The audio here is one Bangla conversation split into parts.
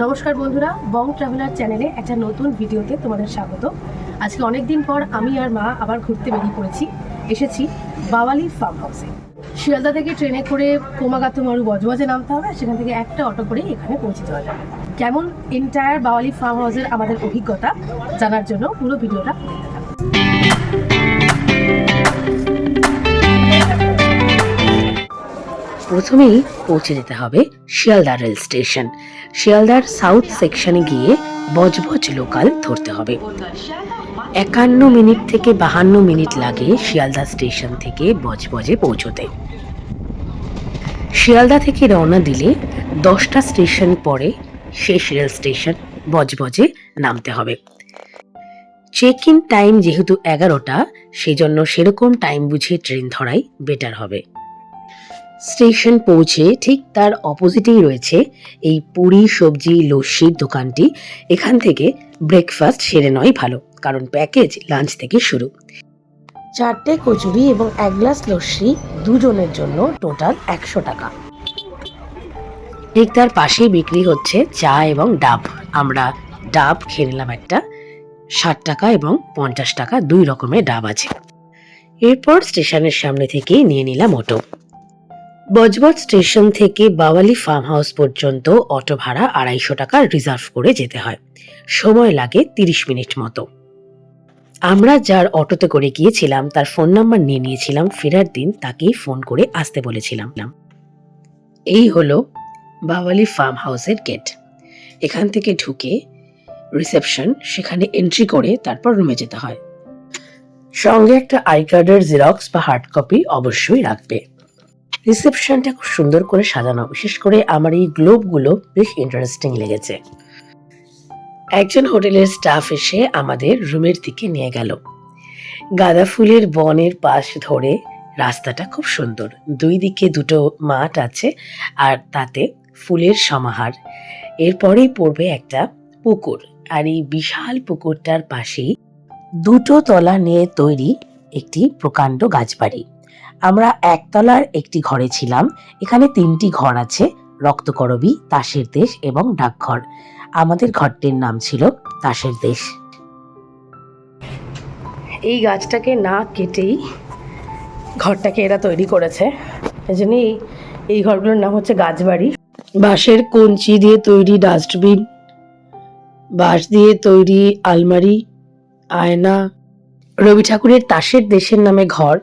নমস্কার বন্ধুরা, বং ট্রাভেলার চ্যানেলে একটা নতুন ভিডিওতে তোমাদের স্বাগত। আজকে অনেক দিন পর আমি আর মা আবার ঘুরতে বেরিয়ে পড়েছি, এসেছি বাওয়ালি ফার্ম হাউসে শিয়ালদা থেকে ট্রেনে করে কোমাগাতো মারু বজবজে নামতে হবে, সেখান থেকে একটা অটো করে এখানে পৌঁছে যাওয়া যাবে। কেমন এন্টায়ার বাওয়ালি ফার্ম হাউসের আমাদের অভিজ্ঞতা জানার জন্য পুরো ভিডিওটা দেখতে প্রথমেই পৌঁছে যেতে হবে শিয়ালদা রেল স্টেশন। শিয়ালদার সাউথ সেকশনে গিয়ে বজবজ লোকাল ধরতে হবে। একান্ন মিনিট থেকে বাহান্ন মিনিট লাগে শিয়ালদা স্টেশন থেকে বজবজে পৌঁছতে। শিয়ালদা থেকে রওনা দিলে দশটা স্টেশন পরে শেষ রেল স্টেশন বজবজে নামতে হবে। চেক ইন টাইম যেহেতু এগারোটা সেই জন্য সেরকম টাইম বুঝে ট্রেন ধরাই বেটার হবে। স্টেশন পৌঁছে ঠিক তার অপোজিটেই রয়েছে এই পুরি সবজি লস্যির দোকানটি। এখান থেকে ব্রেকফাস্ট সেরে নয় ভালো কারণ প্যাকেজ লাঞ্চ থেকে শুরু। চারটে কচুরি এবং এক গ্লাস লস্যি দুজনের জন্য টোটাল একশো টাকা। ঠিক তার পাশেই বিক্রি হচ্ছে চা এবং ডাব। আমরা ডাব খেয়ে নিলাম একটা ষাট টাকা এবং পঞ্চাশ টাকা দুই রকমের ডাব আছে। এরপর স্টেশনের সামনে থেকে নিয়ে নিলাম অটো। বজবজ স্টেশন থেকে বাওয়ালি ফার্ম হাউস পর্যন্ত অটো ভাড়া আড়াইশো টাকা রিজার্ভ করে যেতে হয়। সময় লাগে তিরিশ মিনিট মতো। আমরা যার অটোতে করে গিয়েছিলাম, তার ফোন নাম্বার নিয়ে নিয়েছিলাম, ফেরার দিন তাকেই ফোন করে আসতে বলেছিলাম। এই হলো বাওয়ালি ফার্ম হাউসের গেট। এখান থেকে ঢুকে রিসেপশন, সেখানে এন্ট্রি করে তারপর রুমে যেতে হয়। সঙ্গে একটা আই কার্ডের জেরক্স বা হার্ড কপি অবশ্যই রাখবে। রিসেপশনটা খুব সুন্দর করে সাজানো। বিশেষ করে আমার এই গ্লোবগুলো বেশ ইন্টারেস্টিং লেগেছে। একজন হোটেলের স্টাফ এসে আমাদের রুমের দিকে নিয়ে গেল। গাঁদা ফুলের বনের পাশ ধরে রাস্তাটা খুব সুন্দর। দুই দিকে দুটো মাঠ আছে আর তাতে ফুলের সমাহার। এরপরেই পড়বে একটা পুকুর। আর এই বিশাল পুকুরটার পাশেই দুটো তলা নিয়ে তৈরি একটি প্রকাণ্ড গাছবাড়ি। আমরা একতলার একটি ঘরে ছিলাম। এখানে তিনটি ঘর আছে, রক্তকরবী, তাসের দেশ এবং ডাকঘর। আমাদের ঘরটির নাম ছিল তাসের দেশ। এই গাছটাকে না কেটেই ঘরটাকে এরা তৈরি করেছে। এই এই ঘরগুলোর নাম হচ্ছে গাছবাড়ি। বাঁশের কঞ্চি দিয়ে তৈরি ডাস্টবিন, বাঁশ দিয়ে তৈরি আলমারি, আয়না রবি ঠাকুরের তাসের দেশের নামে ঘর।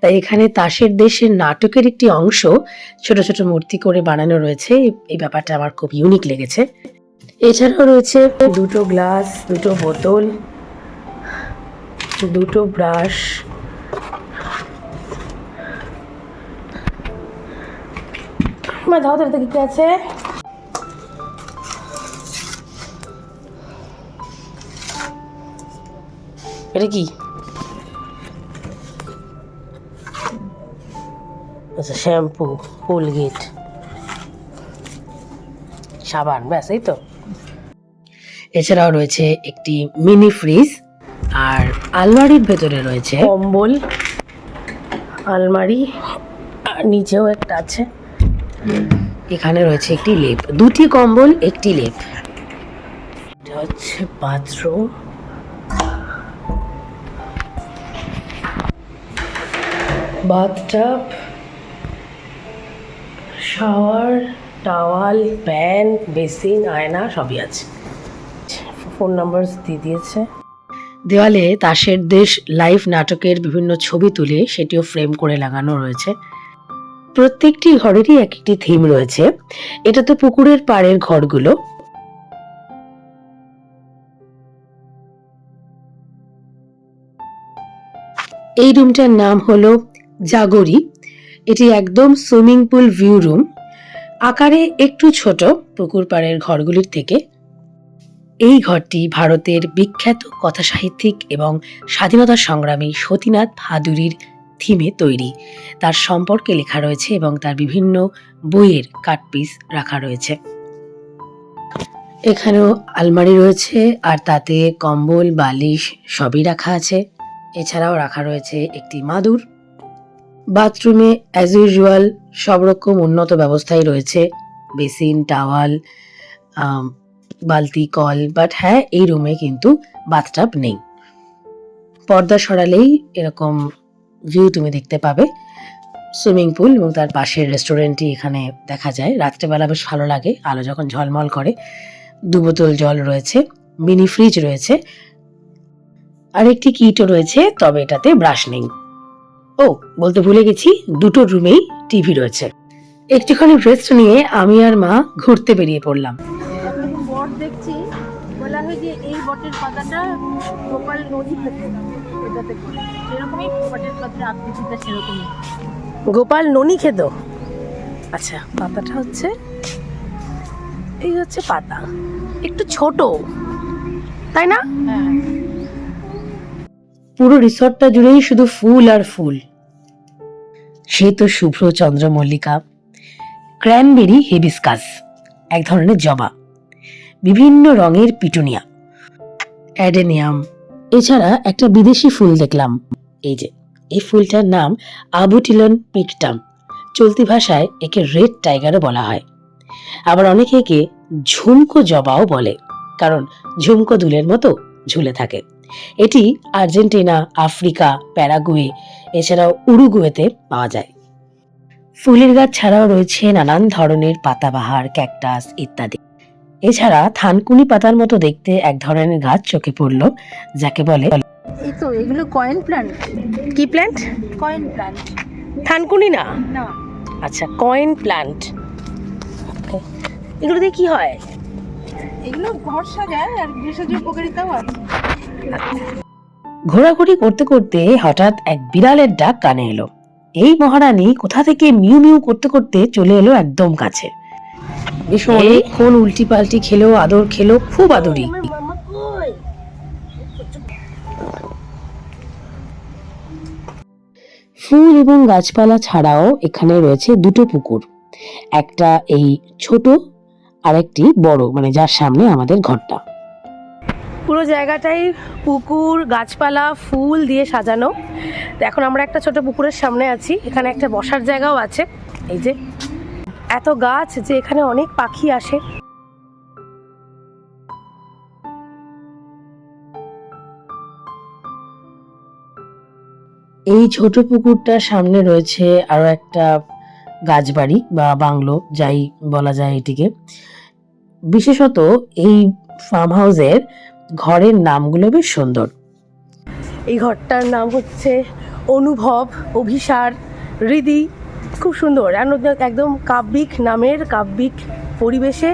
তাই এখানে তাসের দেশের নাটকের একটি অংশ ছোট ছোট মূর্তি করে বানানো রয়েছে। এই ব্যাপারটা আমার খুব ইউনিক লেগেছে। এছাড়াও রয়েছে দুটো গ্লাস দুটো বোতল, দুটো ব্রাশ আছে? এটা কি? আচ্ছা শ্যাম্পু, কোলগেট, সাবান, ব্যাস, এই তো। এছাড়াও রয়েছে একটি মিনি ফ্রিজ আর আলমারির ভেতরে রয়েছে কম্বল, আলমারি, আর নিচেও একটা আছে। এখানে রয়েছে একটি লেপ, দুটি কম্বল, একটি লেপ। এটা হচ্ছে bathroom. Bathtub shower towel pan basin, আয়না সবই আছে। ফোন নাম্বার দিয়ে দিয়েছে। দেওয়ালে তাসের দেশ লাইভ নাটকের বিভিন্ন ছবি তুলে সেটিও ফ্রেম করে লাগানো রয়েছে। প্রত্যেকটি ঘরেরই এক একটি থিম রয়েছে। এটা তো পুকুরের পাড়ের ঘরগুলো। এই রুমটার নাম হলো জাগরি। এটি একদম সুইমিং পুল ভিউ রুম। আকারে একটু ছোট পুকুর পাড়ের ঘরগুলির থেকে। এই ঘরটি ভারতের বিখ্যাত কথাসাহিত্যিক এবং স্বাধীনতা সংগ্রামী সতীনাথ ভাদুরীর থিমে তৈরি। তার সম্পর্কে লেখা রয়েছে এবং তার বিভিন্ন বইয়ের কাটপিস রাখা রয়েছে। এখানেও আলমারি রয়েছে আর তাতে কম্বল, বালিশ সবই রাখা আছে। এছাড়াও রাখা রয়েছে একটি মাদুর। বাথরুমে অ্যাজ ইউজুয়াল সব রকম উন্নত ব্যবস্থাই রয়েছে। বেসিন, টাওয়াল বালতি, কল বাট হ্যাঁ এই রুমে কিন্তু বাথটাব নেই। পর্দা সরালেই এরকম ভিউ তুমি দেখতে পাবে। সুইমিং পুল এবং তার পাশের রেস্টুরেন্টটি এখানে দেখা যায়। রাত্রেবেলা বেশ ভালো লাগে। আলো যখন ঝলমল করে, দু বোতল জল রয়েছে মিনি ফ্রিজ রয়েছে আর একটি কিটও রয়েছে, তবে এটাতে ব্রাশ নেই। ও বলতে ভুলে গেছি দুটো রুমেই টিভি রয়েছে। একটুখানি রেস্ট নিয়ে আমি আর মা ঘুরতে বেরিয়ে পড়লাম। বট দেখছি বলা হয় যে এই বটের পাতাটা গোপাল নদী খেতে এটাতে সেরকমই বটের পাতার আকৃতিটা সেরকমই। গোপাল ননি খেত আচ্ছা পাতাটা হচ্ছে এই হচ্ছে পাতা। একটু ছোট। তাই না? হ্যাঁ। পুরো রিসর্টটা জুড়েই শুধু ফুল আর ফুল। সে তো শুভ্র চন্দ্রমল্লিকা। ক্র্যানবেরি হেবিসকাস, এক ধরনের জবা। বিভিন্ন রঙের পিটুনিয়া। অ্যাডেনিয়াম। এছাড়া একটা বিদেশি ফুল দেখলাম। এই যে, এই ফুলটার নাম আবুটিলন পিকটাম চলতি ভাষায় একে রেড টাইগারও বলা হয়। আবার অনেকে একে ঝুমকো জবাও বলে, কারণ ঝুমকো দুলের মতো ঝুলে থাকে। এটি আর্জেন্টিনা আফ্রিকা প্যারাগুয়ে এছাড়াও উরুগুয়েতে পাওয়া যায়। ফুলের গাছ ছাড়াও রয়েছে নানান ধরনের পাতাবাহার ক্যাকটাস ইত্যাদি। এছাড়া থানকুনি পাতার মতো দেখতে এক ধরনের গাছ চোখে পড়ল যাকে বলে এই তো এগুলো কয়েন প্ল্যান্ট কি প্ল্যান্ট কয়েন প্ল্যান্ট থানকুনি না? না। আচ্ছা কয়েন প্ল্যান্ট এগুলো দিয়ে কি হয়? এগুলো ঘর সাজায় আর ভেষজ উপকারিতাও আছে। ঘোরাঘুরি করতে করতে হঠাৎ এক বিড়ালের ডাক কানে এলো। এই মহারানী কোথা থেকে মিউ মিউ করতে করতে চলে এলো একদম কাছে। অনেকক্ষণ উল্টি পাল্টি খেলো আদর খেলো খুব আদরি। ফুল এবং গাছপালা ছাড়াও এখানে রয়েছে দুটো পুকুর। একটা এই ছোট আর একটি বড় মানে যার সামনে আমাদের ঘরটা। পুরো জায়গাটাই পুকুর গাছপালা ফুল দিয়ে সাজানো। এখন আমরা একটা ছোট পুকুরের সামনে আছি এখানে একটা বসার জায়গাও আছে। এই যে এত গাছ যে এখানে অনেক পাখি আসে। এই ছোট পুকুরটার সামনে রয়েছে আরও একটা গাছবাড়ি বা বাংলো যাই বলা যায় এটিকে। বিশেষত এই ফার্ম হাউসের ঘরের নামগুলো বেশ সুন্দর। এই ঘরটার নাম হচ্ছে অনুভব অভিসার হৃদি খুব সুন্দর। একদম কাব্যিক নামের কাব্যিক পরিবেশে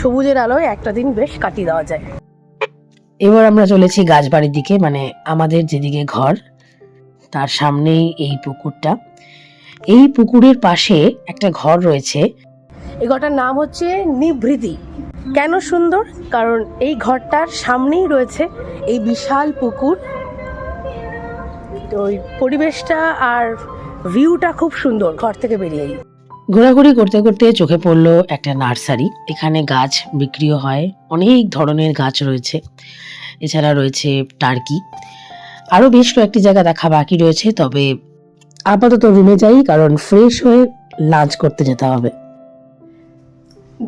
সবুজের আলোয় একটা দিন বেশ কাটিয়ে দেওয়া যায়। এবার আমরা চলেছি গাছবাড়ির দিকে মানে আমাদের যেদিকে ঘর তার সামনেই এই পুকুরটা। এই পুকুরের পাশে একটা ঘর রয়েছে। এই ঘরটার নাম হচ্ছে নিভৃতি। কেন সুন্দর? কারণ এই ঘরটার সামনেই রয়েছে এই বিশাল পুকুর। তো ওই পরিবেশটা আর ভিউটা খুব সুন্দর ঘর থেকে বেরিয়েই ঘোরাঘুরি করতে করতে চোখে পড়ল একটা নার্সারি। এখানে গাছ বিক্রিও হয় অনেক ধরনের গাছ রয়েছে। এছাড়া রয়েছে টার্কি। আরও বেশ কয়েকটি জায়গা দেখা বাকি রয়েছে তবে আপাতত রুমে যাই কারণ ফ্রেশ হয়ে লাঞ্চ করতে যেতে হবে।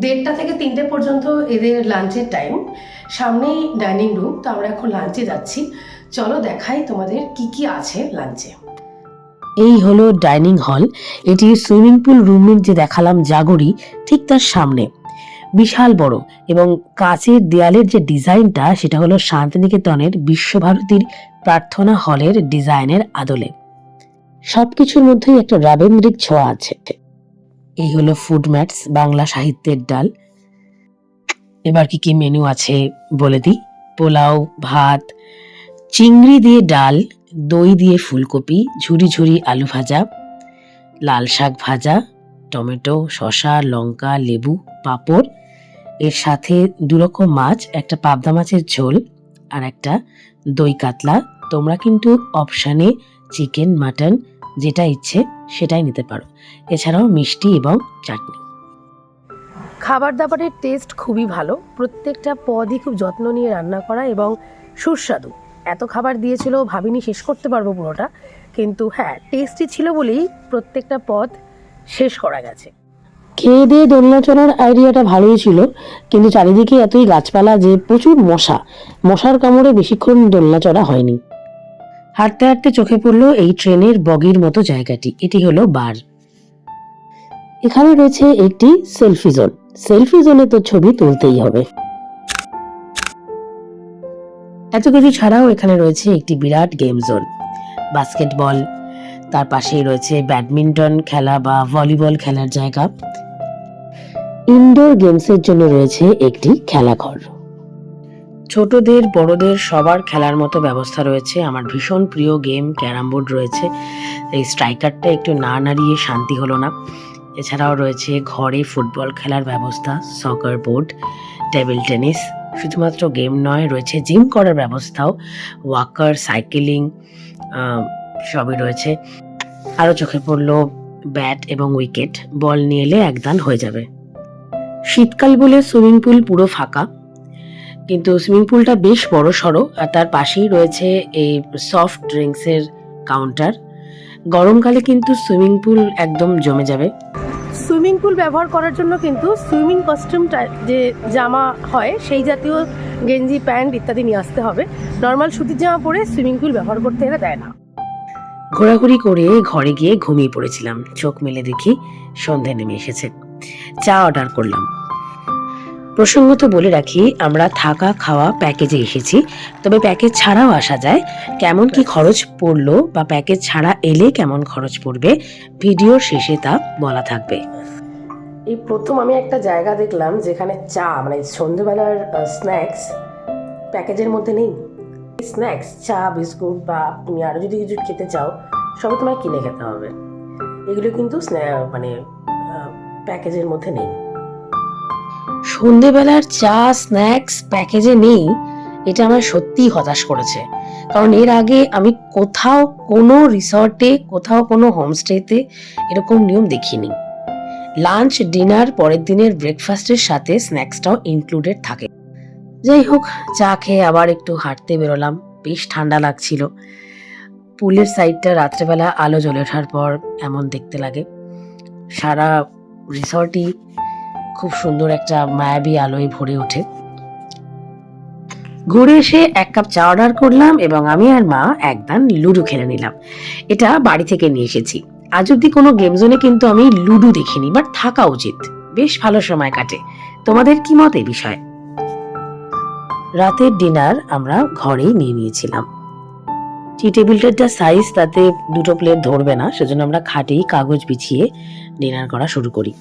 দেড়টা থেকে তিনটে পর্যন্ত এদের লাঞ্চের টাইম সামনেই ডাইনিং রুম তো আমরা এখন লাঞ্চে যাচ্ছি। চলো দেখাই তোমাদের কি কি আছে লাঞ্চে এই হলো ডাইনিং হল এটি সুইমিং পুল রুমের যে দেখালাম জাগরি ঠিক তার সামনে। বিশাল বড় এবং কাচের দেয়ালের যে ডিজাইনটা সেটা হলো শান্তিনিকেতনের বিশ্বভারতীর প্রার্থনা হলের ডিজাইনের আদলে। সবকিছুর মধ্যেই একটা রাবেন্দ্রিক ছোঁয়া আছে। এই হলো ফুড ম্যাটস বাংলা সাহিত্যের ডাল। এবার কি কি মেনু আছে বলে দিই? পোলাও, ভাত, চিংড়ি দিয়ে ডাল, দই দিয়ে ফুলকপি, ঝুরি ঝুরি আলু ভাজা, লাল শাক ভাজা, টমেটো, শসা, লঙ্কা, লেবু, পাঁপড়। এর সাথে দুরকম মাছ, একটা পাবদা মাছের ঝোল আর একটা দই কাতলা। তোমরা কিন্তু অপশানে চিকেন মাটন যেটা ইচ্ছে সেটাই নিতে পারো। এছাড়াও মিষ্টি এবং চাটনি। খাবার দাবারের টেস্ট খুবই ভালো। প্রত্যেকটা পদই খুব যত্ন নিয়ে রান্না করা এবং সুস্বাদু। এত খাবার দিয়েছিল ভাবিনি শেষ করতে পারব পুরোটা। কিন্তু হ্যাঁ টেস্টি ছিল বলেই প্রত্যেকটা পদ শেষ করা গেছে। খেয়ে দিয়ে দোলনা চড়ার আইডিয়াটা ভালোই ছিল কিন্তু চারিদিকে এতই গাছপালা যে প্রচুর মশা। মশার কামড়ে বেশিক্ষণ দোলনা চড়া হয়নি। হাঁটতে হাঁটতে চোখে পড়ল এই ট্রেনের বগির মতো জায়গাটি। এটি হলো বার। এখানে রয়েছে একটি সেলফি জোন। সেলফি জোনে তো ছবি তুলতেই হবে। এত কিছু ছাড়াও এখানে রয়েছে একটি বিরাট গেম জোন। বাস্কেটবল, তার পাশেই রয়েছে ব্যাডমিন্টন খেলা বা ভলিবল খেলার জায়গা। ইনডোর গেমসের জন্য রয়েছে একটি খেলাঘর। ছোটদের, বড়দের সবার খেলার মতো ব্যবস্থা রয়েছে। আমার ভীষণ প্রিয় গেম ক্যারাম বোর্ড রয়েছে। এই স্ট্রাইকারটা একটু না নাড়িয়ে শান্তি হলো না। এছাড়াও রয়েছে ঘরে ফুটবল খেলার ব্যবস্থা সকার বোর্ড টেবিল টেনিস শুধুমাত্র গেম নয়, রয়েছে জিম করার ব্যবস্থাও ওয়াকার সাইকেলিং সবই রয়েছে। আরও চোখে পড়ল ব্যাট এবং উইকেট বল নিয়ে এলে একদান হয়ে যাবে। শীতকাল বলে সুইমিং পুল পুরো ফাঁকা। কিন্তু সুইমিং পুলটা বেশ বড় সড়ো আর তার পাশেই রয়েছে এই সফট ড্রিঙ্কসের কাউন্টার গরমকালে কিন্তু সুইমিং পুল একদম জমে যাবে। সুইমিং পুল ব্যবহার করার জন্য কিন্তু সুইমিং কস্টিউমটা যে জামা হয় সেই জাতীয় গেঞ্জি প্যান্ট ইত্যাদি নিয়ে আসতে হবে। নর্মাল সুতির জামা পরে সুইমিং পুল ব্যবহার করতে এরা দেয় না। ঘোরাঘুরি করে ঘরে গিয়ে ঘুমিয়ে পড়েছিলাম। চোখ মেলে দেখি সন্ধে নেমে এসেছে। চা অর্ডার করলাম। প্রসঙ্গত বলে রাখি, আমরা থাকা, খাওয়া, প্যাকেজে এসেছি। তবে প্যাকেজ ছাড়াও আসা যায়। কেমন কি খরচ পড়ল বা প্যাকেজ ছাড়া এলে কেমন খরচ পড়বে, ভিডিওর শেষে তা বলা থাকবে। এই প্রথম আমি একটা জায়গা দেখলাম যেখানে চা মানে সন্ধ্যেবেলার স্ন্যাক্স প্যাকেজের মধ্যে নেই। স্ন্যাক্স চা, বিস্কুট বা তুমি আরও যদি কিছু খেতে চাও, সবই তোমায় কিনে খেতে হবে। এগুলো কিন্তু মানে প্যাকেজের মধ্যে নেই। সন্ধেবেলার চা স্ন্যাক্স প্যাকেজে নেই, এটা আমার সত্যিই হতাশ করেছে। কারণ এর আগে আমি কোথাও কোনো রিসর্টে, কোথাও কোনো হোমস্টেতে এরকম নিয়ম দেখিনি। লাঞ্চ, ডিনার, পরের দিনের ব্রেকফাস্টের সাথে স্ন্যাক্সটাও ইনক্লুডেড থাকে। যাই হোক, চা খেয়ে আবার একটু হাঁটতে বেরোলাম। বেশ ঠান্ডা লাগছিল। পুলের সাইডটা রাত্রেবেলা আলো জ্বলে ওঠার পর এমন দেখতে লাগে। সারা রিসর্টই খুব সুন্দর একটা মায়াবী আলোয় ভরে ওঠে। ঘুরে এসে এক কাপ চা অর্ডার করলাম এবং আমি আর মা একদান লুডো খেলে নিলাম। এটা বাড়ি থেকে নিয়ে এসেছি। আজ অব্দি কোনো গেম জোনে কিন্তু আমি লুডো দেখিনি বাট থাকা উচিত। বেশ ভালো সময় কাটে। তোমাদের কি মত এই বিষয়ে? রাতের ডিনার আমরা ঘরেই নিয়ে নিয়েছিলাম। টি টেবিলটার যা সাইজ তাতে দুটো প্লেট ধরবে না, সেজন্য আমরা খাটেই কাগজ বিছিয়ে ডিনার করা শুরু করি।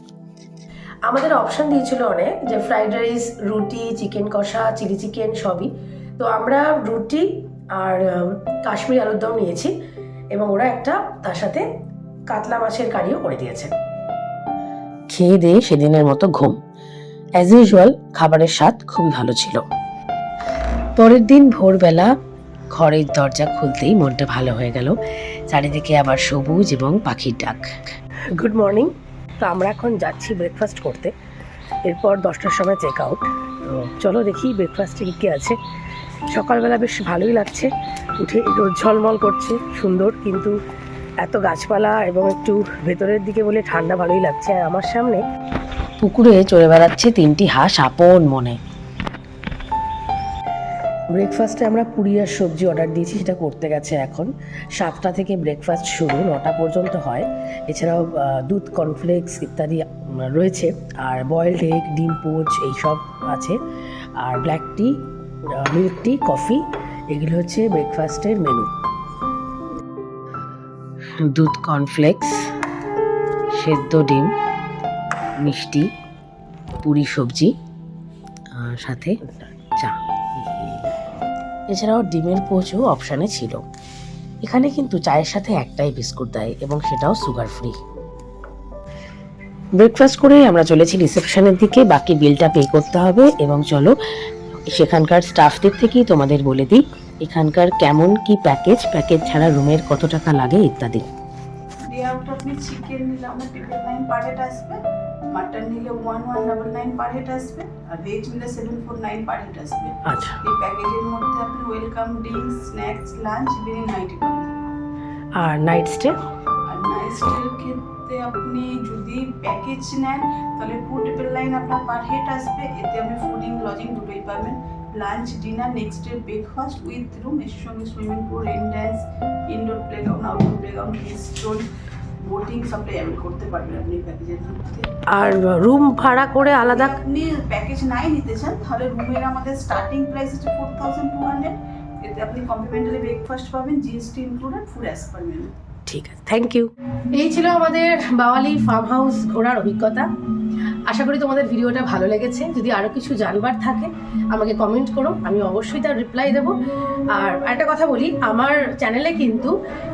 আমাদের অপশন দিয়েছিল অনেক যে ফ্রাইড রাইস রুটি চিকেন কষা চিলি চিকেন সবই। তো আমরা রুটি আর কাশ্মীর আলুর দম নিয়েছি এবং ওরা একটা তার সাথে কাতলা মাছের কারিও করে দিয়েছে। খেয়ে দিয়ে সেদিনের মতো ঘুম। অ্যাজ ইউজুয়াল খাবারের স্বাদ খুবই ভালো ছিল। পরের দিন ভোরবেলা ঘরের দরজা খুলতেই মনটা ভালো হয়ে গেল। চারিদিকে আবার সবুজ এবং পাখির ডাক। গুড মর্নিং তো আমরা এখন যাচ্ছি ব্রেকফাস্ট করতে। এরপর দশটার সময় চেক আউট তো চলো দেখি ব্রেকফাস্টে কী কী আছে। সকালবেলা বেশ ভালোই লাগছে। উঠে রোদ ঝলমল করছে, সুন্দর, কিন্তু এত গাছপালা এবং একটু ভেতরের দিকে বলে ঠান্ডা ভালোই লাগছে। আর আমার সামনে পুকুরে চড়ে বেড়াচ্ছে তিনটি হাঁস আপন মনে। ব্রেকফাস্টে আমরা পুরি আর সবজি অর্ডার দিয়েছি, সেটা করতে গেছে এখন। সাতটা থেকে ব্রেকফাস্ট শুরু, নটা পর্যন্ত হয়। এছাড়াও দুধ কর্নফ্লেক্স ইত্যাদি রয়েছে। আর বয়েলড এগ ডিম, পোচ, এইসব আছে। আর black tea milk tea coffee এগুলো হচ্ছে ব্রেকফাস্টের মেনু দুধ কর্নফ্লেক্স সেদ্ধ ডিম, মিষ্টি, পুরি, সবজি সাথে চা এছাড়াও ডিমের পোচও অপশানে ছিল। এখানে কিন্তু চায়ের সাথে একটাই বিস্কুট দেয় এবং সেটাও সুগার ফ্রি। ব্রেকফাস্ট করে আমরা চলেছি রিসেপশনের দিকে। বাকি বিলটা পে করতে হবে এবং চলো সেখানকার স্টাফদের থেকেই তোমাদের বলে দিই, এখানকার কেমন কি প্যাকেজ প্যাকেজ ছাড়া রুমের কত টাকা লাগে ইত্যাদি। চিকেন আসবে মাটন নিলে one one double nine per head আসবে আর ভেজ নিলে seven four nine per head আসবে। আচ্ছা। এই প্যাকেজের মধ্যে আপনি welcome drinks snacks lunch evening নাইটে পাবেন। আর নাইট স্টে আর নাইট স্টের ক্ষেত্রে আপনি যদি প্যাকেজ নেন তাহলে ট্রিপল লাইন আপনার পার হেড আসবে। এতে আপনি ফুডিং লজিং দুটোই পাবেন। Lunch dinner next day breakfast with room এর সঙ্গে swimming pool rain dance indoor playground outdoor playground restaurant boating সবটাই আমি করতে পারবেন আপনি প্যাকেজের মধ্যে। আর রুম ভাড়া করে আলাদা? আপনি প্যাকেজ নাই নিতে চান তাহলে রুমের আমাদের স্টার্টিং প্রাইস হচ্ছে ফোর থাউজেন্ড টু হান্ড্রেড এতে আপনি কমপ্লিমেন্টারি ব্রেকফাস্ট পাবেন GST included food as per menu ঠিক আছে থ্যাংক ইউ এই ছিল আমাদের বাওয়ালি ফার্ম হাউস ঘোরার অভিজ্ঞতা। আশা করি তোমাদের ভিডিওটা ভালো লেগেছে। যদি আরও কিছু জানবার থাকে, আমাকে কমেন্ট করো, আমি অবশ্যই তার রিপ্লাই দেবো। আর একটা কথা বলি, আমার চ্যানেলে কিন্তু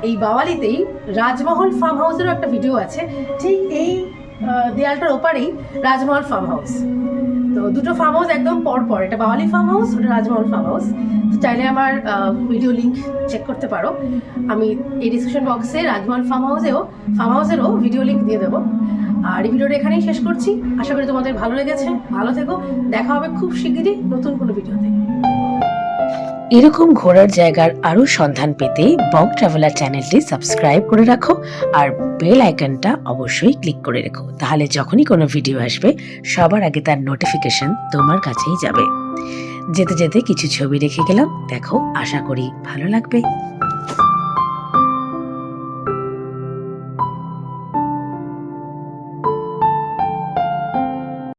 এই বাওয়ালিতেই রাজমহল ফার্ম হাউসেরও একটা ভিডিও আছে। ঠিক এই দেয়ালটার ওপারেই রাজমহল ফার্ম হাউস তো দুটো ফার্ম হাউস একদম পর পর এটা বাওয়ালি ফার্ম হাউস ওটা রাজমহল ফার্ম হাউস তো চাইলে আমার ভিডিও লিংক চেক করতে পারো। আমি এই ডিসক্রিপশন বক্সে রাজমহল ফার্ম হাউসেও ফার্ম হাউসেরও ভিডিও লিংক দিয়ে দেবো। আর এই ভিডিওটা এখানেই শেষ করছি। আশা করি তোমাদের ভালো লেগেছে। ভালো থেকো। দেখা হবে খুব শিগগিরই নতুন কোনো ভিডিওতে। এরকম ঘোরার জায়গার আরও সন্ধান পেতে বং ট্রাভেলার চ্যানেলটি সাবস্ক্রাইব করে রাখো আর বেল আইকনটা অবশ্যই ক্লিক করে রেখো। তাহলে যখনই কোনো ভিডিও আসবে, সবার আগে তার নোটিফিকেশন তোমার কাছেই যাবে। যেতে যেতে কিছু ছবি রেখে গেলাম। দেখো, আশা করি ভালো লাগবে।